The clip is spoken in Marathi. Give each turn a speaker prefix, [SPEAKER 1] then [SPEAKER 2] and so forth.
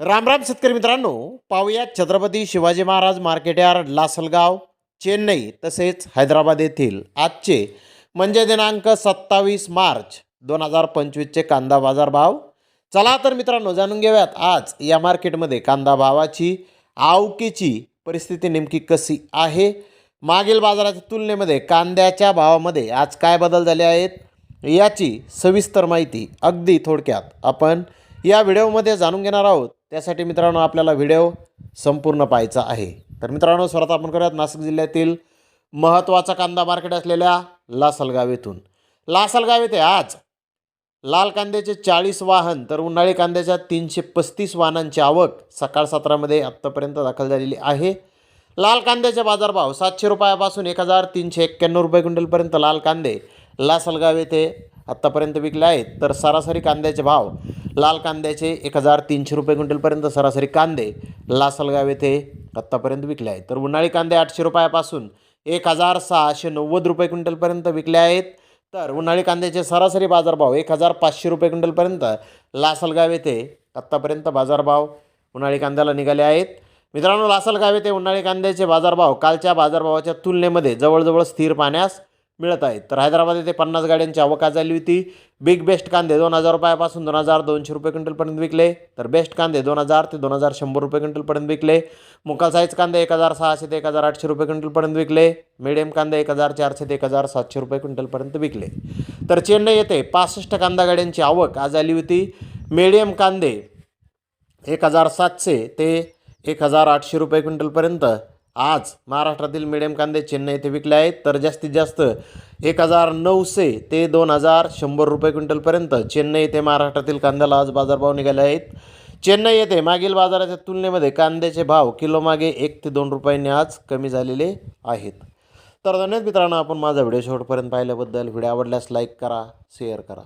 [SPEAKER 1] राम राम शेतकरी मित्रांनो. पाहूया छत्रपती शिवाजी महाराज मार्केट यार्ड लासलगाव चेन्नई तसेच हैदराबाद येथील आजचे म्हणजे दिनांक सत्तावीस मार्च दोन हजार पंचवीसचे कांदा बाजार भाव चला तर मित्रांनो जाणून घेऊयात आज या मार्केटमध्ये कांदा भावाची आवकीची परिस्थिती नेमकी कशी आहे? मागील बाजाराच्या तुलनेमध्ये कांद्याच्या भावामध्ये आज काय बदल झाले आहेत? याची सविस्तर माहिती अगदी थोडक्यात आपण या व्हिडिओमध्ये जाणून घेणार आहोत. त्यासाठी मित्रांनो आपल्याला व्हिडिओ संपूर्ण पाहायचा आहे. तर मित्रांनो स्वतः आपण करूयात नाशिक जिल्ह्यातील महत्त्वाचा कांदा मार्केट असलेल्या लासलगाव येथून. लासलगाव येथे आज लाल कांद्याचे चाळीस वाहन तर उन्हाळी कांद्याच्या तीनशे पस्तीस वाहनांची आवक सकाळ सत्रामध्ये आत्तापर्यंत दाखल झालेली आहे. लाल कांद्याचे बाजारभाव सातशे रुपयापासून एक हजार तीनशे एक्क्याण्णव रुपये क्विंटलपर्यंत लाल कांदे लासलगाव येथे आत्तापर्यंत विकले आहेत. तर सरासरी कांद्याचे भाव लाल कांद्याचे एक हजार तीनशे रुपये क्विंटलपर्यंत सरासरी कांदे लासलगाव येथे आत्तापर्यंत विकले आहेत. तर उन्हाळी कांदे आठशे रुपयापासून एक हजार सहाशे नव्वद रुपये क्विंटलपर्यंत विकले आहेत. तर उन्हाळी कांद्याचे सरासरी बाजारभाव एक हजार पाचशे रुपये क्विंटलपर्यंत लासलगाव येथे आत्तापर्यंत बाजारभाव उन्हाळी कांद्याला निघाले आहेत. मित्रांनो लासलगाव येथे उन्हाळी कांद्याचे बाजारभाव कालच्या बाजारभावाच्या तुलनेमध्ये जवळजवळ स्थिर पाहण्यास मिळत आहेत. तर हैदराबाद येथे पन्नास गाड्यांची आवक आज झाली होती. बिग बेस्ट कांदे दोन हजार रुपयापासून दोन हजार दोनशे रुपये क्विंटलपर्यंत विकले. तर बेस्ट कांदे दोन हजार ते दोन हजार शंभर रुपये क्विंटलपर्यंत विकले. मुकाल साईज कांदे एक हजार सहाशे ते एक हजार आठशे रुपये क्विंटलपर्यंत विकले. मिडियम कांदे एक हजार चारशे ते एक हजार सातशे रुपये क्विंटलपर्यंत विकले. तर चेन्नई येथे पासष्ट कांदा गाड्यांची आवक आज आली होती. मिडियम कांदे एक हजार सातशे ते एक हजार आठशे रुपये क्विंटलपर्यंत आज महाराष्ट्रातील मिडियम कांदे चेन्नई येथे विकले आहेत. तर जास्तीत जास्त एक हजार नऊशे ते दोन हजार शंभर रुपये क्विंटलपर्यंत चेन्नई येथे महाराष्ट्रातील कांद्याला आज बाजारभाव निघाले आहेत. चेन्नई येथे मागील बाजाराच्या तुलनेमध्ये कांद्याचे भाव किलोमागे एक ते दोन रुपयांनी आज कमी झालेले आहेत. तर धन्यवाद मित्रांनो आपण माझा व्हिडिओ शेवटपर्यंत पाहिल्याबद्दल. व्हिडिओ आवडल्यास लाईक करा शेअर करा.